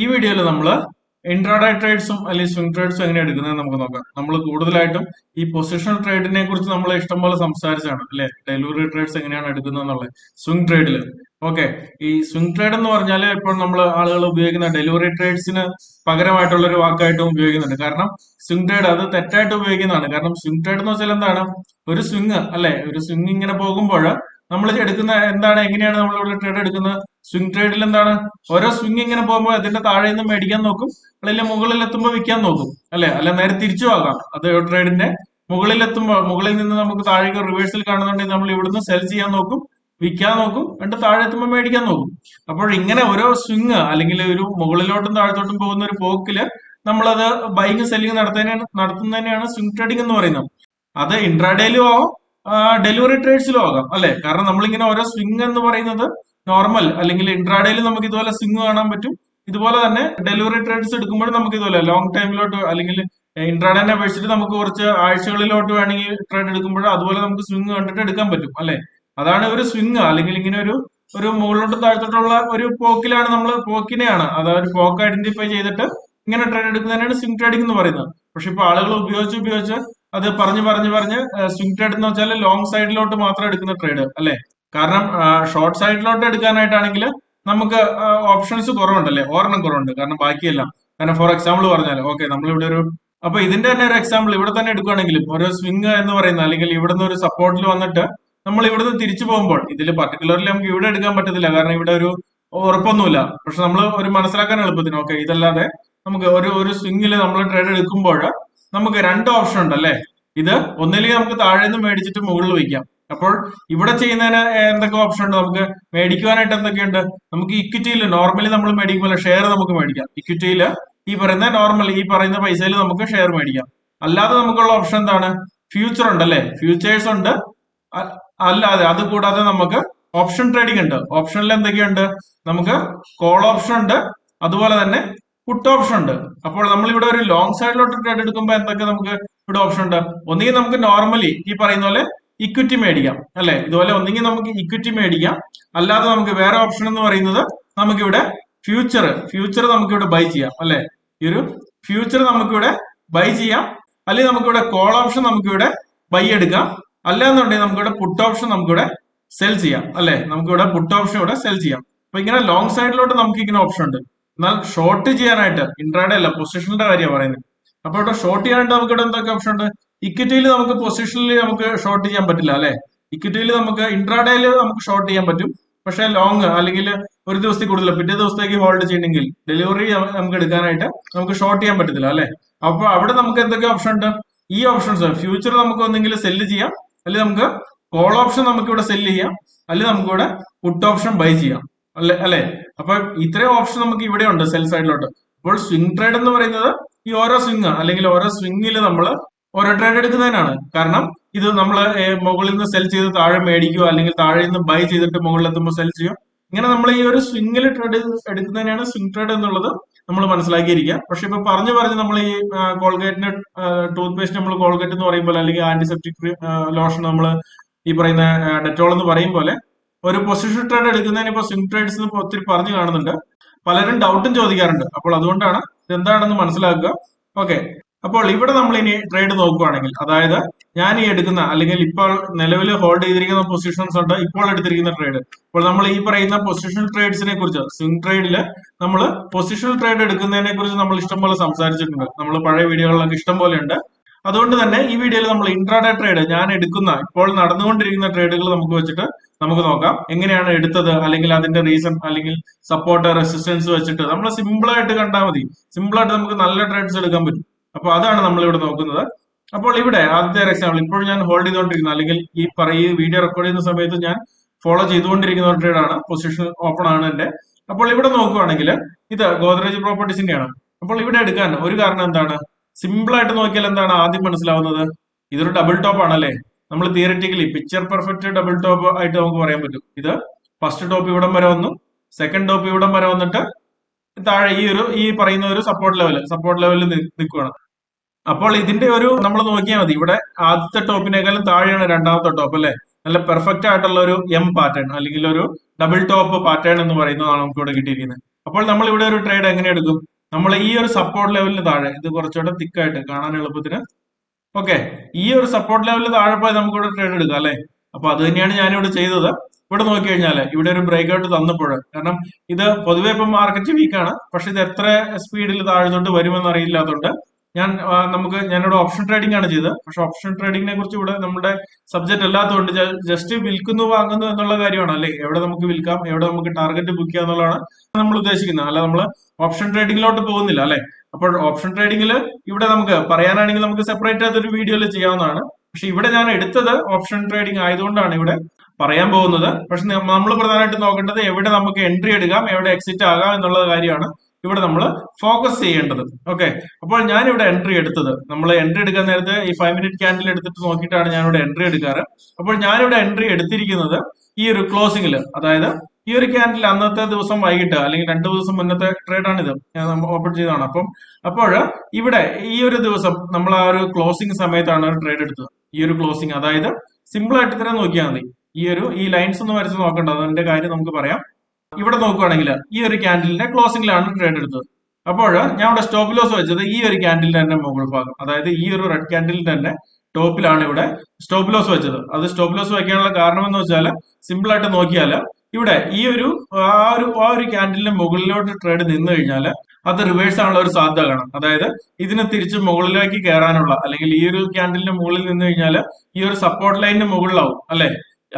ഈ വീഡിയോയിൽ നമ്മൾ ഇൻട്രാഡേ ട്രേഡ്സും അല്ലെങ്കിൽ സ്വിംഗ് ട്രേഡ്സും എങ്ങനെ എടുക്കുന്നത് നമുക്ക് നോക്കാം. നമ്മൾ കൂടുതലായിട്ടും ഈ പൊസിഷണൽ ട്രേഡിനെ കുറിച്ച് നമ്മൾ ഇഷ്ടംപോലെ സംസാരിച്ചാണ് അല്ലെ? ഡെലിവറി ട്രേഡ്സ് എങ്ങനെയാണ് എടുക്കുന്നത് എന്നുള്ളത്. സ്വിംഗ് ട്രേഡിൽ ഓക്കെ ഈ സ്വിംഗ് ട്രേഡ് എന്ന് പറഞ്ഞാൽ ഇപ്പോൾ നമ്മൾ ആളുകൾ ഉപയോഗിക്കുന്ന ഡെലിവറി ട്രേഡ്സിന് പകരമായിട്ടുള്ള ഒരു വാക്കായിട്ടും ഉപയോഗിക്കുന്നുണ്ട്. കാരണം സ്വിംഗ് ട്രേഡ് അത് തെറ്റായിട്ട് ഉപയോഗിക്കുന്നതാണ്. കാരണം സ്വിംഗ് ട്രേഡ് എന്ന് വെച്ചാൽ എന്താണ്? ഒരു സ്വിംഗ് അല്ലെ? ഒരു സ്വിംഗ് ഇങ്ങനെ പോകുമ്പോൾ നമ്മൾ എടുക്കുന്ന എന്താണ് എങ്ങനെയാണ് നമ്മൾ ഇവിടെ ട്രേഡ് എടുക്കുന്നത്? സ്വിംഗ് ട്രേഡിൽ എന്താണ്? ഓരോ സ്വിംഗ് ഇങ്ങനെ പോകുമ്പോൾ അതിന്റെ താഴെ നിന്ന് മേടിക്കാൻ നോക്കും അല്ലെങ്കിൽ മുകളിൽ എത്തുമ്പോൾ വിൽക്കാൻ നോക്കും അല്ലെ? അല്ല നേരെ തിരിച്ചു ആകാം അത് ട്രേഡിന്റെ മുകളിൽ എത്തുമ്പോൾ മുകളിൽ നിന്ന് നമുക്ക് താഴേക്ക് റിവേഴ്സിൽ കാണുന്നുണ്ടെങ്കിൽ നമ്മൾ ഇവിടുന്ന് സെൽ ചെയ്യാൻ നോക്കും വിൽക്കാൻ നോക്കും എന്നിട്ട് താഴെ എത്തുമ്പോൾ മേടിക്കാൻ നോക്കും. അപ്പോൾ ഇങ്ങനെ ഓരോ സ്വിംഗ് അല്ലെങ്കിൽ ഒരു മുകളിലോട്ടും താഴത്തോട്ടും പോകുന്ന ഒരു പോക്കിൽ നമ്മളത് ബൈങ് സെല്ലിങ് നടത്തുന്നതിനാണ് നടത്തുന്നതിനാണ് സ്വിംഗ് ട്രേഡിംഗ് എന്ന് പറയുന്നത്. അത് ഇൻട്രാഡേയിലും ആവാം ഡെലിവറി ട്രേഡ്സിലും ആകാം അല്ലെ? കാരണം നമ്മളിങ്ങനെ ഓരോ സ്വിംഗ് എന്ന് പറയുന്നത് നോർമൽ അല്ലെങ്കിൽ ഇൻട്രാഡേയിൽ നമുക്ക് ഇതുപോലെ സ്വിംഗ് കാണാൻ പറ്റും. ഇതുപോലെ തന്നെ ഡെലിവറി ട്രേഡ്സ് എടുക്കുമ്പോൾ നമുക്ക് ഇതുപോലെ ലോങ് ടൈമിലോട്ട് അല്ലെങ്കിൽ ഇൻട്രാഡേനെ അപേക്ഷിച്ചിട്ട് നമുക്ക് കുറച്ച് ആഴ്ചകളിലോട്ട് വേണമെങ്കിൽ ട്രേഡ് എടുക്കുമ്പോൾ അതുപോലെ നമുക്ക് സ്വിംഗ് കണ്ടിട്ട് എടുക്കാൻ പറ്റും അല്ലെ? അതാണ് ഒരു സ്വിംഗ് അല്ലെങ്കിൽ ഇങ്ങനെ ഒരു ഒരു മുകളിലോട്ട് താഴ്ത്തോട്ടുള്ള ഒരു പോക്കിലാണ് നമ്മൾ പോക്കിനെയാണ്. അതായത് പോക്ക് ഐഡന്റിഫൈ ചെയ്തിട്ട് ഇങ്ങനെ ട്രേഡ് എടുക്കുന്നതിനാണ് സ്വിംഗ് ട്രേഡിംഗ് എന്ന് പറയുന്നത്. പക്ഷെ ഇപ്പൊ ആളുകൾ ഉപയോഗിച്ച് ഉപയോഗിച്ച് അത് പറഞ്ഞു പറഞ്ഞു പറഞ്ഞ് സ്വിംഗ് ട്രേഡ് എന്ന് വെച്ചാൽ ലോങ് സൈഡിലോട്ട് മാത്രം എടുക്കുന്ന ട്രേഡ് അല്ലെ? കാരണം ഷോർട്ട് സൈഡിലോട്ട് എടുക്കാനായിട്ടാണെങ്കിൽ നമുക്ക് ഓപ്ഷൻസ് കുറവുണ്ടല്ലേ? ഒരെണ്ണം കുറവുണ്ട്. കാരണം ബാക്കിയെല്ലാം. കാരണം ഫോർ എക്സാമ്പിൾ പറഞ്ഞാൽ ഓക്കെ നമ്മളിവിടെ ഒരു അപ്പൊ ഇതിന്റെ തന്നെ ഒരു എക്സാമ്പിൾ ഇവിടെ തന്നെ എടുക്കുകയാണെങ്കിലും ഒരു സ്വിംഗ് എന്ന് പറയുന്ന അല്ലെങ്കിൽ ഇവിടുന്ന് ഒരു സപ്പോർട്ടിൽ വന്നിട്ട് നമ്മൾ ഇവിടുന്ന് തിരിച്ചു പോകുമ്പോൾ ഇതിൽ പർട്ടിക്കുലർലി നമുക്ക് ഇവിടെ എടുക്കാൻ പറ്റത്തില്ല. കാരണം ഇവിടെ ഒരു ഉറപ്പൊന്നുമില്ല. പക്ഷെ നമ്മൾ ഒരു മനസ്സിലാക്കാൻ എളുപ്പത്തിന്. ഓക്കെ ഇതല്ലാതെ നമുക്ക് ഒരു ഒരു സ്വിംഗിൽ നമ്മൾ ട്രേഡ് എടുക്കുമ്പോൾ നമുക്ക് രണ്ട് ഓപ്ഷൻ ഉണ്ട് അല്ലെ ഇത് ഒന്നില്ലെങ്കിൽ നമുക്ക് താഴെ നിന്ന് മേടിച്ചിട്ട് മുകളിൽ വയ്ക്കാം. അപ്പോൾ ഇവിടെ ചെയ്യുന്നതിന് എന്തൊക്കെ ഓപ്ഷൻ ഉണ്ട് നമുക്ക്? മേടിക്കുവാനായിട്ട് എന്തൊക്കെയുണ്ട്? നമുക്ക് ഇക്വിറ്റിയിൽ നോർമലി നമ്മൾ മേടിക്കുമ്പോൾ ഷെയർ നമുക്ക് മേടിക്കാം. ഇക്വിറ്റിയിൽ ഈ പറയുന്ന നോർമൽ ഈ പറയുന്ന പൈസയിൽ നമുക്ക് ഷെയർ മേടിക്കാം. അല്ലാതെ നമുക്കുള്ള ഓപ്ഷൻ എന്താണ്? ഫ്യൂച്ചർ ഉണ്ട് അല്ലെ ഫ്യൂച്ചേഴ്സ് ഉണ്ട് അല്ലാതെ അത് കൂടാതെ നമുക്ക് ഓപ്ഷൻ ട്രേഡിംഗ് ഉണ്ട്. ഓപ്ഷനിൽ എന്തൊക്കെയുണ്ട്? നമുക്ക് കോൾ ഓപ്ഷൻ ഉണ്ട്. അതുപോലെ തന്നെ പുട്ട് ഓപ്ഷൻ ഉണ്ട്. അപ്പോൾ നമ്മൾ ഇവിടെ ഒരു ലോങ് സൈഡിലോട്ട് ട്രേഡ് എടുക്കുമ്പോൾ എന്തൊക്കെ നമുക്ക് ഇവിടെ ഓപ്ഷൻ ഉണ്ട്? ഒന്നുകിൽ നമുക്ക് നോർമലി ഈ പറയുന്ന പോലെ ഇക്വിറ്റി മേടിക്കാം അല്ലെ? ഇതുപോലെ ഒന്നുകിൽ നമുക്ക് ഇക്വിറ്റി മേടിക്കാം. അല്ലാതെ നമുക്ക് വേറെ ഓപ്ഷൻ എന്ന് പറയുന്നത് നമുക്കിവിടെ ഫ്യൂച്ചർ ഫ്യൂച്ചർ നമുക്കിവിടെ ബൈ ചെയ്യാം അല്ലെ? ഈ ഒരു ഫ്യൂച്ചർ നമുക്കിവിടെ ബൈ ചെയ്യാം. അല്ലെങ്കിൽ നമുക്കിവിടെ കോൾ ഓപ്ഷൻ നമുക്കിവിടെ ബൈ എടുക്കാം. അല്ലാന്നുണ്ടെങ്കിൽ നമുക്കിവിടെ പുട്ട് ഓപ്ഷൻ നമുക്കിവിടെ സെൽ ചെയ്യാം അല്ലെ? നമുക്കിവിടെ പുട്ട് ഓപ്ഷൻ ഇവിടെ സെൽ ചെയ്യാം. അപ്പൊ ഇങ്ങനെ ലോങ് സൈഡിലോട്ട് നമുക്ക് ഇങ്ങനെ ഓപ്ഷൻ ഉണ്ട്. എന്നാൽ ഷോർട്ട് ചെയ്യാനായിട്ട്. ഇൻട്രാഡേ അല്ല പൊസിഷനിന്റെ കാര്യമാണ് പറയുന്നത്. അപ്പൊ ഇവിടെ ഷോർട്ട് ചെയ്യാനായിട്ട് നമുക്ക് ഇവിടെ എന്തൊക്കെ ഓപ്ഷൻ ഉണ്ട്? ഇക്വിറ്റിയിൽ നമുക്ക് പൊസിഷനിൽ നമുക്ക് ഷോർട്ട് ചെയ്യാൻ പറ്റില്ല അല്ലെ? ഇക്വിറ്റിയിൽ നമുക്ക് ഇൻട്രാഡേയിൽ നമുക്ക് ഷോർട്ട് ചെയ്യാൻ പറ്റും. പക്ഷേ ലോങ് അല്ലെങ്കിൽ ഒരു ദിവസത്തിൽ കൂടുതൽ പിറ്റേ ദിവസത്തേക്ക് ഹോൾഡ് ചെയ്യണമെങ്കിൽ ഡെലിവറി നമുക്ക് എടുക്കാനായിട്ട് നമുക്ക് ഷോർട്ട് ചെയ്യാൻ പറ്റത്തില്ല അല്ലെ? അപ്പൊ അവിടെ നമുക്ക് എന്തൊക്കെ ഓപ്ഷൻ ഉണ്ട്? ഈ ഓപ്ഷൻസ് ഫ്യൂച്ചർ നമുക്ക് ഒന്നെങ്കിലും സെല്ല് ചെയ്യാം. അല്ലെങ്കിൽ നമുക്ക് കോൾ ഓപ്ഷൻ നമുക്ക് ഇവിടെ സെല്ല് ചെയ്യാം. അല്ലെങ്കിൽ നമുക്ക് ഇവിടെ പുട്ട് ഓപ്ഷൻ ബൈ ചെയ്യാം. അല്ലെ അല്ലെ? അപ്പൊ ഇത്രയും ഓപ്ഷൻ നമുക്ക് ഇവിടെ ഉണ്ട് സെൽ സൈഡിലോട്ട് അപ്പോൾ സ്വിംഗ് ട്രേഡ് എന്ന് പറയുന്നത് ഈ ഓരോ സ്വിംഗ് അല്ലെങ്കിൽ ഓരോ സ്വിംഗിൽ നമ്മൾ ഓരോ ട്രേഡ് എടുക്കുന്നതിനാണ്. കാരണം ഇത് നമ്മൾ മുകളിൽ നിന്ന് സെൽ ചെയ്ത് താഴെ മേടിക്കുക അല്ലെങ്കിൽ താഴെ നിന്ന് ബൈ ചെയ്തിട്ട് മുകളിൽ എത്തുമ്പോൾ സെൽ ചെയ്യും ഇങ്ങനെ നമ്മൾ ഈ ഒരു സ്വിംഗിൽ ട്രേഡ് എടുക്കുന്നതിനാണ് സ്വിംഗ് ട്രേഡ് എന്നുള്ളത് നമ്മൾ മനസ്സിലാക്കിയിരിക്കുക. പക്ഷെ ഇപ്പൊ പറഞ്ഞു പറഞ്ഞ് നമ്മൾ ഈ കോൾഗേറ്റിന് ടൂത്ത് പേസ്റ്റ് നമ്മൾ കോൾഗേറ്റ് എന്ന് പറയുമ്പോൾ അല്ലെങ്കിൽ ആന്റിസെപ്റ്റിക് ലോഷൻ നമ്മൾ ഈ പറയുന്ന ഡെറ്റോൾ എന്ന് പറയും പോലെ ഒരു പൊസിഷൻ ട്രേഡ് എടുക്കുന്നതിന് ഇപ്പൊ സ്വിംഗ് ട്രേഡ്സ് ഒത്തിരി പറഞ്ഞു കാണുന്നുണ്ട്. പലരും ഡൗട്ടും ചോദിക്കാറുണ്ട്. അപ്പോൾ അതുകൊണ്ടാണ് ഇതെന്താണെന്ന് മനസ്സിലാക്കുക. ഓക്കെ അപ്പോൾ ഇവിടെ നമ്മൾ ഇനി ട്രേഡ് നോക്കുകയാണെങ്കിൽ അതായത് ഞാൻ ഈ എടുക്കുന്ന അല്ലെങ്കിൽ ഇപ്പോൾ നിലവിൽ ഹോൾഡ് ചെയ്തിരിക്കുന്ന പൊസിഷൻസ് ഉണ്ട് ഇപ്പോൾ എടുത്തിരിക്കുന്ന ട്രേഡ് അപ്പോൾ നമ്മൾ ഈ പറയുന്ന പൊസിഷണൽ ട്രേഡ്സിനെ കുറിച്ച് സ്വിംഗ് ട്രേഡിൽ നമ്മൾ പൊസിഷണൽ ട്രേഡ് എടുക്കുന്നതിനെ കുറിച്ച് നമ്മൾ ഇഷ്ടംപോലെ സംസാരിച്ചിട്ടുണ്ട്. നമ്മൾ പഴയ വീഡിയോകളിലൊക്കെ ഇഷ്ടംപോലെ ഉണ്ട്. അതുകൊണ്ട് തന്നെ ഈ വീഡിയോയിൽ നമ്മൾ ഇൻട്രാഡേ ട്രേഡ് ഞാൻ എടുക്കുന്ന ഇപ്പോൾ നടന്നുകൊണ്ടിരിക്കുന്ന ട്രേഡുകൾ നമുക്ക് വെച്ചിട്ട് നമുക്ക് നോക്കാം. എങ്ങനെയാണ് എടുത്തത്? അല്ലെങ്കിൽ അതിന്റെ റീസൺ അല്ലെങ്കിൽ സപ്പോർട്ട് റെസിസ്റ്റൻസ് വെച്ചിട്ട് നമ്മൾ സിമ്പിൾ ആയിട്ട് കണ്ടാൽ മതി. സിമ്പിൾ ആയിട്ട് നമുക്ക് നല്ല ട്രേഡ്സ് എടുക്കാൻ പറ്റും. അപ്പൊ അതാണ് നമ്മൾ ഇവിടെ നോക്കുന്നത്. അപ്പോൾ ഇവിടെ ആദ്യത്തെ എക്സാമ്പിൾ ഇപ്പോൾ ഞാൻ ഹോൾഡ് ചെയ്തുകൊണ്ടിരിക്കുന്ന. അല്ലെങ്കിൽ ഈ പറയ വീഡിയോ റെക്കോർഡ് ചെയ്യുന്ന സമയത്ത് ഞാൻ ഫോളോ ചെയ്തുകൊണ്ടിരിക്കുന്ന ഒരു ട്രേഡാണ് പൊസിഷൻ ഓപ്പൺ ആണ് എന്റെ അപ്പോൾ ഇവിടെ നോക്കുകയാണെങ്കിൽ ഇത് ഗോദ്രേജ് പ്രോപ്പർട്ടീസിന്റെ ആണ് അപ്പോൾ ഇവിടെ എടുക്കാൻ ഒരു കാരണം എന്താണ്? സിമ്പിൾ ആയിട്ട് നോക്കിയാൽ എന്താണ് ആദ്യം മനസ്സിലാവുന്നത്? ഇതൊരു ഡബിൾ ടോപ്പ് ആണല്ലേ? നമ്മൾ theoretically picture perfect double top ആയിട്ട് നമുക്ക് പറയാൻ പറ്റും. ഇത് ഫസ്റ്റ് ടോപ്പ് ഇവിടം വരെ വന്നു സെക്കൻഡ് ടോപ്പ് ഇവിടം വരെ വന്നിട്ട് താഴെ ഈ ഒരു ഈ പറയുന്ന ഒരു സപ്പോർട്ട് ലെവൽ സപ്പോർട്ട് ലെവലിൽ നിൽക്കുകയാണ് അപ്പോൾ ഇതിന്റെ ഒരു നമ്മൾ നോക്കിയാൽ മതി. ഇവിടെ ആദ്യത്തെ ടോപ്പിനേക്കാളും താഴെയാണ് രണ്ടാമത്തെ ടോപ്പ് അല്ലെ? നല്ല പെർഫെക്റ്റ് ആയിട്ടുള്ള ഒരു എം പാറ്റേൺ അല്ലെങ്കിൽ ഒരു ഡബിൾ ടോപ്പ് പാറ്റേൺ എന്ന് പറയുന്നതാണ് നമുക്ക് ഇവിടെ കിട്ടിയിരിക്കുന്നത്. അപ്പോൾ നമ്മൾ ഇവിടെ ഒരു ട്രേഡ് എങ്ങനെ എടുക്കും? നമ്മൾ ഈ ഒരു സപ്പോർട്ട് ലെവലിന് താഴെ ഇത് കുറച്ചുകൂടെ തിക്കായിട്ട് കാണാൻ എളുപ്പത്തിന്. ഓക്കെ ഈ ഒരു സപ്പോർട്ട് ലെവലിൽ താഴെ പോയി നമുക്ക് ഇവിടെ ട്രേഡ് എടുക്കാം അല്ലെ? അപ്പൊ അത് തന്നെയാണ് ഞാനിവിടെ ചെയ്തത്. ഇവിടെ നോക്കി കഴിഞ്ഞാൽ ഇവിടെ ഒരു ബ്രേക്ക് ഔട്ട് തന്നപ്പോൾ കാരണം ഇത് പൊതുവെ ഇപ്പം മാർക്കറ്റ് വീക്കാണ് പക്ഷെ ഇത് എത്ര സ്പീഡിൽ താഴ്ന്നോട്ട് വരുമെന്ന് അറിയില്ലാത്തതുകൊണ്ട് ഞാൻ നമുക്ക് ഞാനിവിടെ ഓപ്ഷൻ ട്രേഡിംഗ് ആണ് ചെയ്തത്. പക്ഷെ ഓപ്ഷൻ ട്രേഡിങ്ങിനെ കുറിച്ച് ഇവിടെ നമ്മുടെ സബ്ജക്ട് അല്ലാത്തതുകൊണ്ട് ജസ്റ്റ് വിൽക്കുന്നു വാങ്ങുന്നു എന്നുള്ള കാര്യമാണ്. അല്ലേ? എവിടെ നമുക്ക് വിൽക്കാം എവിടെ നമുക്ക് ടാർഗറ്റ് ബുക്ക് ചെയ്യാം എന്നുള്ളതാണ് നമ്മൾ ഉദ്ദേശിക്കുന്നത്. അല്ല നമ്മൾ ഓപ്ഷൻ ട്രേഡിംഗിലോട്ട് പോകുന്നില്ല അല്ലെ? അപ്പോൾ ഓപ്ഷൻ ട്രേഡിംഗിൽ ഇവിടെ നമുക്ക് പറയാനാണെങ്കിൽ നമുക്ക് സെപ്പറേറ്റ് ആയിട്ട് ഒരു വീഡിയോയിൽ ചെയ്യാവുന്നതാണ്. പക്ഷെ ഇവിടെ ഞാൻ എടുത്തത് ഓപ്ഷൻ ട്രേഡിംഗ് ആയതുകൊണ്ടാണ് ഇവിടെ പറയാൻ പോകുന്നത്. പക്ഷെ നമ്മൾ പ്രധാനമായിട്ട് നോക്കേണ്ടത് എവിടെ നമുക്ക് എൻട്രി എടുക്കാം എവിടെ എക്സിറ്റ് ആകാം എന്നുള്ള കാര്യമാണ്. ഇവിടെ നമ്മൾ ഫോക്കസ് ചെയ്യേണ്ടത്. ഓക്കെ അപ്പോൾ ഞാൻ ഇവിടെ എൻട്രി എടുത്തത്. നമ്മൾ എൻട്രി എടുക്കാൻ നേരത്തെ ഈ ഫൈവ് മിനിറ്റ് ക്യാൻഡിൽ എടുത്തിട്ട് നോക്കിയിട്ടാണ് ഞാൻ ഇവിടെ എൻട്രി എടുക്കാറ്. അപ്പോൾ ഞാനിവിടെ എൻട്രി എടുത്തിരിക്കുന്നത് ഈ ഒരു ക്ലോസിംഗിൽ അതായത് ഈ ഒരു ക്യാൻഡിൽ അന്നത്തെ ദിവസം വൈകിട്ട് അല്ലെങ്കിൽ രണ്ടു ദിവസം മുന്നത്തെ ട്രേഡാണിത് ഓപ്പൺ ചെയ്തതാണ്. അപ്പം അപ്പോൾ ഇവിടെ ഈ ഒരു ദിവസം നമ്മൾ ആ ഒരു ക്ലോസിംഗ് സമയത്താണ് ഒരു ട്രേഡ് എടുത്തത്. ഈ ഒരു ക്ലോസിംഗ് അതായത് സിമ്പിൾ ആയിട്ട് തന്നെ നോക്കിയാൽ മതി. ഈ ഒരു ഈ ലൈൻസ് ഒന്ന് വരച്ച് നോക്കണ്ട. അതിന്റെ കാര്യം നമുക്ക് പറയാം. ഇവിടെ നോക്കുവാണെങ്കിൽ ഈ ഒരു ക്യാൻഡിലിന്റെ ക്ലോസിംഗിലാണ് ട്രേഡ് എടുത്തത്. അപ്പോൾ ഞാൻ ഇവിടെ സ്റ്റോപ്പ് ലോസ് വെച്ചത് ഈ ഒരു ക്യാൻഡിലിന്റെ തന്നെ മുകൾ ഭാഗം. അതായത് ഈ ഒരു റെഡ് ക്യാൻഡിലിന്റെ തന്നെ ടോപ്പിലാണ് ഇവിടെ സ്റ്റോപ്പ് ലോസ് വെച്ചത്. അത് സ്റ്റോപ്പ് ലോസ് വെക്കാനുള്ള കാരണം എന്ന് വെച്ചാൽ സിമ്പിൾ ആയിട്ട് നോക്കിയാൽ ഇവിടെ ഈ ഒരു ആ ഒരു ആ ഒരു ക്യാൻഡിലിന്റെ മുകളിലോട്ട് ട്രേഡ് നിന്ന് കഴിഞ്ഞാൽ അത് റിവേഴ്സ് ആണുള്ള ഒരു സാധ്യത കാണാം. അതായത് ഇതിന് തിരിച്ച് മുകളിലേക്ക് കയറാനുള്ള അല്ലെങ്കിൽ ഈ ഒരു ക്യാൻഡിലിന്റെ മുകളിൽ നിന്ന് കഴിഞ്ഞാൽ ഈ ഒരു സപ്പോർട്ട് ലൈനിന്റെ മുകളിലാവും അല്ലെ?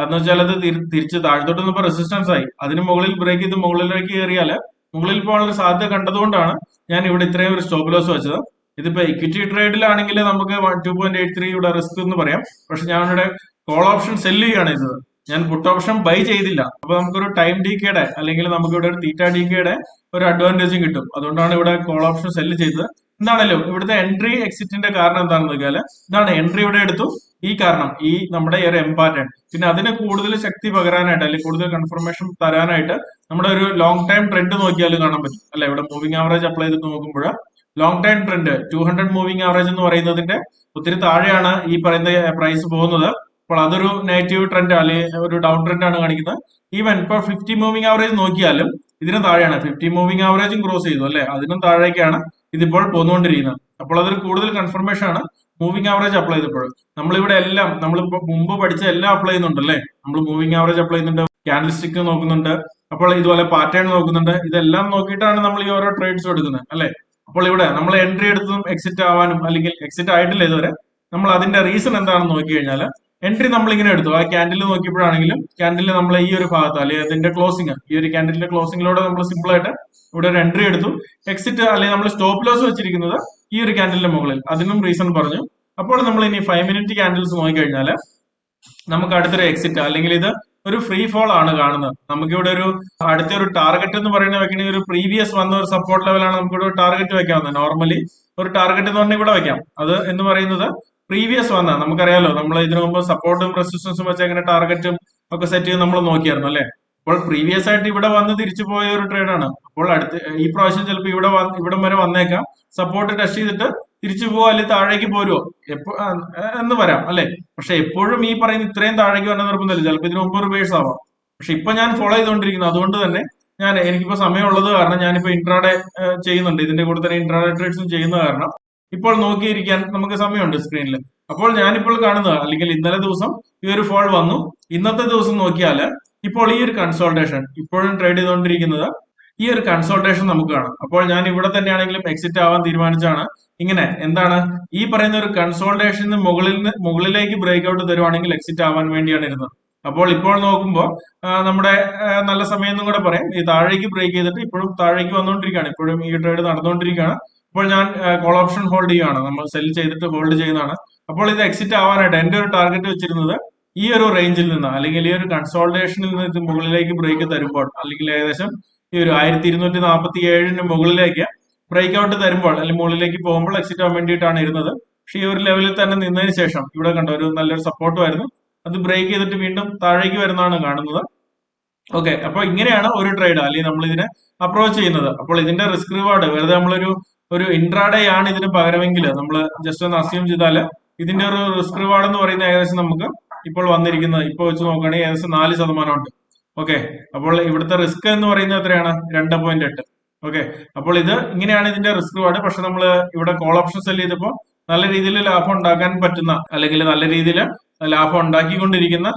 എന്ന് വെച്ചാൽ അത് തിരി- തിരിച്ച് താഴത്തോട്ട് നിന്നപ്പോ റെസിസ്റ്റൻസ് ആയി. അതിന് മുകളിൽ ബ്രേക്ക് ചെയ്ത് മുകളിലേക്ക് കയറിയാൽ മുകളിൽ പോകാനുള്ള സാധ്യത കണ്ടതുകൊണ്ടാണ് ഞാൻ ഇവിടെ ഇത്രയും ഒരു സ്റ്റോപ്പ് ലോസ് വെച്ചത്. ഇതിപ്പോ ഇക്വിറ്റി ട്രേഡിലാണെങ്കിൽ നമുക്ക് ടു പോയിന്റ് എയ്റ്റ് ത്രീ ഇവിടെ റിസ്ക് എന്ന് പറയാം. പക്ഷെ ഞാൻ ഇവിടെ കോൾ ഓപ്ഷൻ സെല്ല് ചെയ്യുകയാണ് ചെയ്തത്. ഞാൻ പുട്ട് ഓപ്ഷൻ ബൈ ചെയ്തില്ല. അപ്പൊ നമുക്കൊരു ടൈം ഡി കെയുടെ അല്ലെങ്കിൽ നമുക്ക് ഇവിടെ ഒരു തീറ്റ ഡി കെയുടെ ഒരു അഡ്വാന്റേജും കിട്ടും. അതുകൊണ്ടാണ് ഇവിടെ കോൾ ഓപ്ഷൻ സെല്ല് ചെയ്തത്. എന്താണല്ലോ ഇവിടുത്തെ എൻട്രി എക്സിറ്റിന്റെ കാരണം എന്താണെന്ന് വെച്ചാൽ ഇതാണ് എൻട്രി ഇവിടെ എടുത്തു. ഈ കാരണം ഈ നമ്മുടെ ഒരു എംപാറ്റേൺ പിന്നെ അതിന് കൂടുതൽ ശക്തി പകരാനായിട്ട് അല്ലെങ്കിൽ കൂടുതൽ കൺഫർമേഷൻ തരാനായിട്ട് നമ്മുടെ ഒരു ലോങ് ടൈം ട്രെൻഡ് നോക്കിയാലും കാണാൻ പറ്റും. അല്ലെ? ഇവിടെ മൂവിംഗ് ആവറേജ് അപ്ലൈ ചെയ്ത് നോക്കുമ്പോൾ long time trend two hundred moving average എന്ന് പറയുന്നതിന്റെ ഒത്തിരി താഴെയാണ് ഈ പറയുന്ന പ്രൈസ് പോകുന്നത്. അപ്പോൾ അതൊരു നെഗറ്റീവ് ട്രെൻഡ് അല്ലെങ്കിൽ ഒരു ഡൗൺ ട്രെൻഡ് ആണ് കാണിക്കുന്നത്. ഈവൻ ഇപ്പോൾ ഫിഫ്റ്റി മൂവിംഗ് ആവറേജ് നോക്കിയാലും ഇതിന് താഴെയാണ്. ഫിഫ്റ്റി മൂവിംഗ് ആവറേജും ക്രോസ് ചെയ്തു അല്ലെ? അതിനും താഴേക്കാണ് ഇതിപ്പോൾ പോന്നുകൊണ്ടിരിക്കുന്നത്. അപ്പോൾ അതൊരു കൂടുതൽ കൺഫർമേഷൻ ആണ് മൂവിംഗ് ആവറേജ് അപ്ലൈ ചെയ്തപ്പോൾ. നമ്മളിവിടെ എല്ലാം നമ്മളിപ്പോ മുമ്പ് പഠിച്ച എല്ലാം അപ്ലൈ ചെയ്യുന്നുണ്ട് അല്ലേ? നമ്മൾ മൂവിംഗ് ആവറേജ് അപ്ലൈ ചെയ്യുന്നുണ്ട് ക്യാൻഡിൽ സ്റ്റിക്ക് നോക്കുന്നുണ്ട് അപ്പോൾ ഇതുപോലെ പാറ്റേൺ നോക്കുന്നുണ്ട്. ഇതെല്ലാം നോക്കിയിട്ടാണ് നമ്മൾ ഈ ഓരോ ട്രേഡ്സും എടുക്കുന്നത് അല്ലെ? അപ്പോൾ ഇവിടെ നമ്മൾ എൻട്രി എടുത്തും എക്സിറ്റ് ആവാനും അല്ലെങ്കിൽ എക്സിറ്റ് ആയിട്ടില്ല ഇതുവരെ. നമ്മൾ അതിന്റെ റീസൺ എന്താണെന്ന് നോക്കി കഴിഞ്ഞാൽ എൻട്രി നമ്മൾ ഇങ്ങനെ എടുത്തു. ആ ക്യാൻഡിൽ നോക്കിയപ്പോഴാണെങ്കിലും ക്യാൻഡിൽ നമ്മൾ ഈ ഒരു ഭാഗത്ത് അല്ലെങ്കിൽ അതിന്റെ ക്ലോസിംഗ് ഈ ഒരു ക്യാൻഡിലിന്റെ ക്ലോസിംഗിലൂടെ നമ്മൾ സിമ്പിൾ ആയിട്ട് ഇവിടെ ഒരു എൻട്രി എടുത്തു. എക്സിറ്റ് അല്ലെങ്കിൽ നമ്മൾ സ്റ്റോപ്പ് ലോസ് വെച്ചിരിക്കുന്നത് ഈ ഒരു ക്യാൻഡിലിന്റെ മുകളിൽ. അതിനും റീസൺ പറഞ്ഞു. അപ്പോൾ നമ്മൾ ഇനി ഫൈവ് മിനിറ്റ് ക്യാൻഡിൽസ് നോക്കിക്കഴിഞ്ഞാൽ നമുക്ക് അടുത്തൊരു എക്സിറ്റ് അല്ലെങ്കിൽ ഇത് ഒരു ഫ്രീ ഫോൾ ആണ് കാണുന്നത്. നമുക്കിവിടെ ഒരു അടുത്ത ഒരു ടാർഗറ്റ് എന്ന് പറയുന്നത് വെക്കണമെങ്കിൽ ഒരു പ്രീവിയസ് വന്ന ഒരു സപ്പോർട്ട് ലെവലാണ് നമുക്ക് ഇവിടെ ടാർഗറ്റ് വെക്കാവുന്നത്. നോർമലി ഒരു ടാർഗറ്റ് എന്ന് പറഞ്ഞാൽ ഇവിടെ വെക്കാം. അത് എന്ന് പറയുന്നത് പ്രീവിയസ് വന്ന നമുക്കറിയാലോ നമ്മൾ ഇതിനു മുമ്പ് സപ്പോർട്ടും റെസിസ്റ്റൻസും വെച്ച് എങ്ങനെ ടാർഗറ്റും ഒക്കെ സെറ്റ് ചെയ്ത് നമ്മൾ നോക്കിയായിരുന്നു അല്ലെ? അപ്പോൾ പ്രീവിയസ് ആയിട്ട് ഇവിടെ വന്ന് തിരിച്ചു പോയ ഒരു ട്രേഡ് ആണ്. അപ്പോൾ അടുത്ത് ഈ പ്രാവശ്യം ചിലപ്പോൾ ഇവിടെ ഇവിടം വരെ വന്നേക്കാം. സപ്പോർട്ട് ടച്ച് ചെയ്തിട്ട് തിരിച്ചു പോവോ അല്ലെങ്കിൽ താഴേക്ക് പോരുമോ എപ്പോ എന്ന് വരാം അല്ലെ? പക്ഷെ എപ്പോഴും ഈ പറയുന്ന ഇത്രയും താഴേക്ക് വന്ന നിർബന്ധമില്ല. ചിലപ്പോൾ ഇതിന് മുമ്പ് റിവേഴ്സ് ആവാം. പക്ഷെ ഇപ്പൊ ഞാൻ ഫോളോ ചെയ്തുകൊണ്ടിരിക്കുന്നു. അതുകൊണ്ട് തന്നെ ഞാൻ എനിക്കിപ്പോ സമയമുള്ളത് കാരണം ഞാനിപ്പോ ഇൻട്രാഡേ ചെയ്യുന്നുണ്ട്. ഇതിന്റെ കൂടെ തന്നെ ഇൻട്രാഡേ ട്രേഡ്സും ചെയ്യുന്ന കാരണം ഇപ്പോൾ നോക്കിയിരിക്കാൻ നമുക്ക് സമയമുണ്ട് സ്ക്രീനിൽ അപ്പോൾ ഞാനിപ്പോൾ കാണുന്നത് അല്ലെങ്കിൽ ഇന്നലെ ദിവസം ഈ ഒരു ഫോൾ വന്നു. ഇന്നത്തെ ദിവസം നോക്കിയാൽ ഇപ്പോൾ ഈ ഒരു കൺസോൾട്ടേഷൻ ഇപ്പോഴും ട്രേഡ് ചെയ്തുകൊണ്ടിരിക്കുന്നത് ഈ ഒരു കൺസോൾട്ടേഷൻ നമുക്ക് കാണാം. അപ്പോൾ ഞാൻ ഇവിടെ തന്നെയാണെങ്കിലും എക്സിറ്റ് ആവാൻ തീരുമാനിച്ചാണ് ഇങ്ങനെ എന്താണ് ഈ പറയുന്ന ഒരു കൺസോൾട്ടേഷന് മുകളിൽ മുകളിലേക്ക് ബ്രേക്ക് ഔട്ട് തരുവാണെങ്കിൽ എക്സിറ്റ് ആവാൻ വേണ്ടിയാണ് ഇരുന്നത്. അപ്പോൾ ഇപ്പോൾ നോക്കുമ്പോൾ നമ്മുടെ നല്ല സമയം എന്നും കൂടെ പറയാം. ഈ താഴേക്ക് ബ്രേക്ക് ചെയ്തിട്ട് ഇപ്പോഴും താഴേക്ക് വന്നുകൊണ്ടിരിക്കുകയാണ്. ഇപ്പോഴും ഈ ട്രേഡ് നടന്നുകൊണ്ടിരിക്കുകയാണ്. അപ്പോൾ ഞാൻ കോൾ ഓപ്ഷൻ ഹോൾഡ് ചെയ്യുകയാണ് നമ്മൾ സെൽ ചെയ്തിട്ട് ഹോൾഡ് ചെയ്യുന്നതാണ്. അപ്പോൾ ഇത് എക്സിറ്റ് ആവാനായിട്ട് എന്റെ ഒരു ടാർഗറ്റ് വെച്ചിരുന്നത് ഈ ഒരു റേഞ്ചിൽ നിന്ന് അല്ലെങ്കിൽ ഈ ഒരു കൺസോൾട്ടേഷനിൽ നിന്ന് ഇത് മുകളിലേക്ക് ബ്രേക്ക് തരുമ്പോൾ അല്ലെങ്കിൽ ഏകദേശം ഈ ഒരു ആയിരത്തി ഇരുന്നൂറ്റി നാൽപ്പത്തി ഏഴിന് മുകളിലേക്ക് ബ്രേക്ക് ഔട്ട് തരുമ്പോൾ അല്ലെങ്കിൽ മുകളിലേക്ക് പോകുമ്പോൾ എക്സിറ്റ് ആവാൻ വേണ്ടിയിട്ടാണ് ഇരുന്നത്. പക്ഷേ ഈ ഒരു ലെവലിൽ തന്നെ നിന്നതിന് ശേഷം ഇവിടെ കണ്ട ഒരു നല്ലൊരു സപ്പോർട്ട് വരുന്നു. അത് ബ്രേക്ക് ചെയ്തിട്ട് വീണ്ടും താഴേക്ക് വരുന്നതാണ് കാണുന്നത്. ഓക്കെ അപ്പൊ ഇങ്ങനെയാണ് ഒരു ട്രേഡ് അല്ലെങ്കിൽ നമ്മൾ ഇതിനെ അപ്രോച്ച് ചെയ്യുന്നത്. അപ്പോൾ ഇതിന്റെ റിസ്ക് റിവാർഡ് വെറുതെ നമ്മളൊരു ഒരു ഇൻട്രാഡേ ആണ് ഇതിന് പകരമെങ്കിൽ നമ്മൾ ജസ്റ്റ് ഒന്ന് അസ്യൂം ചെയ്താൽ ഇതിന്റെ ഒരു റിസ്ക് റിവാർഡ് എന്ന് പറയുന്നത് ഏകദേശം നമുക്ക് ഇപ്പോൾ വന്നിരിക്കുന്നത്. ഇപ്പോൾ വെച്ച് നോക്കുകയാണെങ്കിൽ ഏകദേശം നാല് ശതമാനം ഉണ്ട് ഓക്കെ അപ്പോൾ ഇവിടുത്തെ റിസ്ക് എന്ന് പറയുന്നത് എത്രയാണ്? രണ്ട് പോയിന്റ് എട്ട്. ഓക്കെ അപ്പോൾ ഇത് ഇങ്ങനെയാണ് ഇതിന്റെ റിസ്ക് റിവാർഡ് പക്ഷെ നമ്മൾ ഇവിടെ കോൾ ഓപ്ഷൻ സെൽ ചെയ്തപ്പോൾ നല്ല രീതിയിൽ ലാഭം ഉണ്ടാക്കാൻ പറ്റുന്ന അല്ലെങ്കിൽ നല്ല രീതിയിൽ ലാഭം ഉണ്ടാക്കിക്കൊണ്ടിരിക്കുന്ന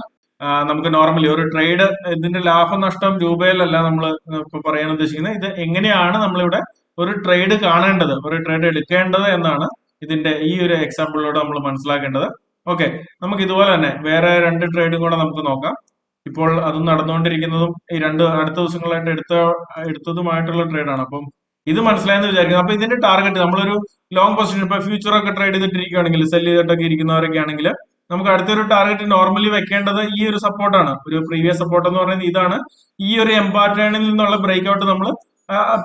നമുക്ക് നോർമലി ഒരു ട്രേഡ് ഇതിന്റെ ലാഭനഷ്ടം രൂപയിലല്ല നമ്മൾ ഇപ്പൊ പറയാൻ ഉദ്ദേശിക്കുന്നത്. ഇത് എങ്ങനെയാണ് നമ്മളിവിടെ ഒരു ട്രേഡ് കാണേണ്ടത് ഒരു ട്രേഡ് എടുക്കേണ്ടത് എന്നാണ് ഇതിന്റെ ഈ ഒരു എക്സാമ്പിളിലൂടെ നമ്മൾ മനസ്സിലാക്കേണ്ടത്. ഓക്കെ നമുക്ക് ഇതുപോലെ തന്നെ വേറെ രണ്ട് ട്രേഡും കൂടെ നമുക്ക് നോക്കാം. ഇപ്പോൾ അത് നടന്നുകൊണ്ടിരിക്കുന്നതും ഈ രണ്ട് അടുത്ത ദിവസങ്ങളായിട്ട് എടുത്ത എടുത്തതുമായിട്ടുള്ള ട്രേഡാണ് അപ്പം ഇത് മനസ്സിലായെന്ന് വിചാരിക്കുന്നു. അപ്പൊ ഇതിന്റെ ടാർഗറ്റ് നമ്മളൊരു ലോങ് പൊസിഷൻ ഇപ്പൊ ഫ്യൂച്ചർ ഒക്കെ ട്രേഡ് ചെയ്തിട്ടിരിക്കുകയാണെങ്കിൽ സെൽ ചെയ്തിട്ടൊക്കെ ഇരിക്കുന്നവരൊക്കെ ആണെങ്കിൽ നമുക്ക് അടുത്തൊരു ടാർഗറ്റ് നോർമലി വെക്കേണ്ടത് ഈ ഒരു സപ്പോർട്ടാണ് ഒരു പ്രീവിയസ് സപ്പോർട്ട് എന്ന് പറയുന്നത് ഇതാണ്. ഈ ഒരു എംപാറ്റേണിൽ നിന്നുള്ള ബ്രേക്ക് ഔട്ട് നമ്മൾ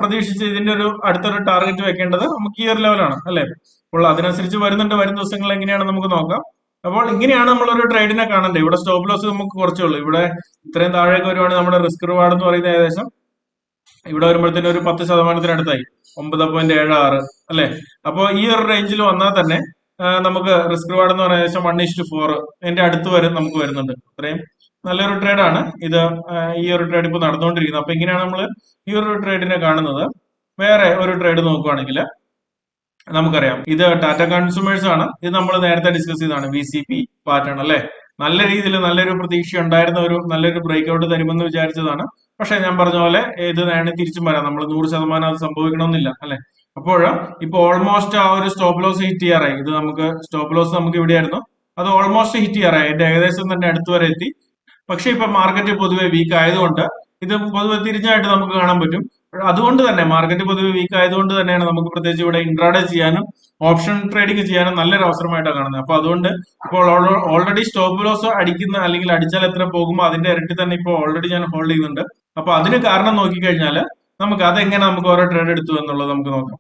പ്രതീക്ഷിച്ച് ഇതിന്റെ ഒരു അടുത്തൊരു ടാർഗറ്റ് വെക്കേണ്ടത് നമുക്ക് ഈ ഒരു ലെവലാണ് അല്ലെ? അപ്പോൾ അതിനനുസരിച്ച് വരുന്നുണ്ട് വരുന്ന ദിവസങ്ങൾ എങ്ങനെയാണ് നമുക്ക് നോക്കാം. അപ്പോൾ ഇങ്ങനെയാണ് നമ്മൾ ഒരു ട്രേഡിനെ കാണേണ്ടത്. ഇവിടെ സ്റ്റോപ്പ് ലോസ് നമുക്ക് കുറച്ചേ ഉള്ളൂ. ഇവിടെ ഇത്രയും താഴേക്ക് വരുവാണെങ്കിൽ നമ്മുടെ റിസ്ക് റിവാർഡ് എന്ന് പറയുന്നത് ഏകദേശം ഇവിടെ വരുമ്പോഴത്തേനും ഒരു പത്ത് ശതമാനത്തിനടുത്തായി ഒമ്പത് പോയിന്റ് ഏഴ് ആറ് അല്ലെ? അപ്പോൾ ഈ ഒരു റേഞ്ചിൽ വന്നാൽ തന്നെ നമുക്ക് റിസ്ക് റിവാർഡ് എന്ന് പറയുന്നത് ഏകദേശം വൺ ഇസ്റ്റ് ഫോർ എന്റെ അടുത്ത് വരെ നമുക്ക് വരുന്നുണ്ട്. അത്രയും നല്ലൊരു ട്രേഡാണ് ഇത് ഈ ഒരു ട്രേഡ് ഇപ്പോൾ നടന്നുകൊണ്ടിരിക്കുന്നത് അപ്പൊ ഇങ്ങനെയാണ് നമ്മൾ ഈ ഒരു ട്രേഡിനെ കാണുന്നത്. വേറെ ഒരു ട്രേഡ് നോക്കുവാണെങ്കിൽ നമുക്കറിയാം. ഇത് ടാറ്റ കൺസ്യൂമേഴ്സ് ആണ്. ഇത് നമ്മൾ നേരത്തെ ഡിസ്കസ് ചെയ്തതാണ്. വി സി പി പാറ്റേൺ അല്ലെ? നല്ല രീതിയിൽ നല്ലൊരു പ്രതീക്ഷ ഉണ്ടായിരുന്ന ഒരു നല്ലൊരു ബ്രേക്ക് ഔട്ട് തരുമെന്ന് വിചാരിച്ചതാണ്. പക്ഷെ ഞാൻ പറഞ്ഞ പോലെ ഇത് നേരെ തിരിച്ചും വരാം. നമ്മൾ നൂറ് ശതമാനം അത് സംഭവിക്കണമെന്നില്ല അല്ലെ? അപ്പോൾ ഇപ്പൊ ഓൾമോസ്റ്റ് ആ ഒരു സ്റ്റോപ്പ് ലോസ് ഹിറ്റ് ചെയ്യാറായി. ഇത് നമുക്ക് സ്റ്റോപ്പ് ലോസ് നമുക്ക് ഇവിടെയായിരുന്നു. അത് ഓൾമോസ്റ്റ് ഹിറ്റ് ചെയ്യാറായി. ഏകദേശം തന്നെ അടുത്ത് വരെ എത്തി. പക്ഷെ ഇപ്പൊ മാർക്കറ്റ് പൊതുവെ വീക്ക് ആയതുകൊണ്ട് ഇത് പൊതുവെ തിരിഞ്ഞായിട്ട് നമുക്ക് കാണാൻ പറ്റും. അതുകൊണ്ട് തന്നെ മാർക്കറ്റ് പൊതുവെ വീക്ക് ആയതുകൊണ്ട് തന്നെയാണ് നമുക്ക് പ്രത്യേകിച്ച് ഇവിടെ ഇൻട്രാഡേ ചെയ്യാനും ഓപ്ഷൻ ട്രേഡിംഗ് ചെയ്യാനും നല്ലൊരു അവസരമായിട്ടാണ് കാണുന്നത്. അപ്പൊ അതുകൊണ്ട് ഇപ്പോൾ ഓൾറെഡി സ്റ്റോപ്പ് ലോസ് അടിക്കുന്ന അല്ലെങ്കിൽ അടിച്ചാൽ എത്ര പോകുമ്പോൾ അതിന്റെ ഇരട്ടി തന്നെ ഇപ്പോൾ ഓൾറെഡി ഞാൻ ഹോൾഡ് ചെയ്യുന്നുണ്ട്. അപ്പൊ അതിന് കാരണം നോക്കിക്കഴിഞ്ഞാൽ നമുക്ക് അതെങ്ങനെ നമുക്ക് ഓരോ ട്രേഡ് എടുത്തു എന്നുള്ളത് നമുക്ക് നോക്കാം.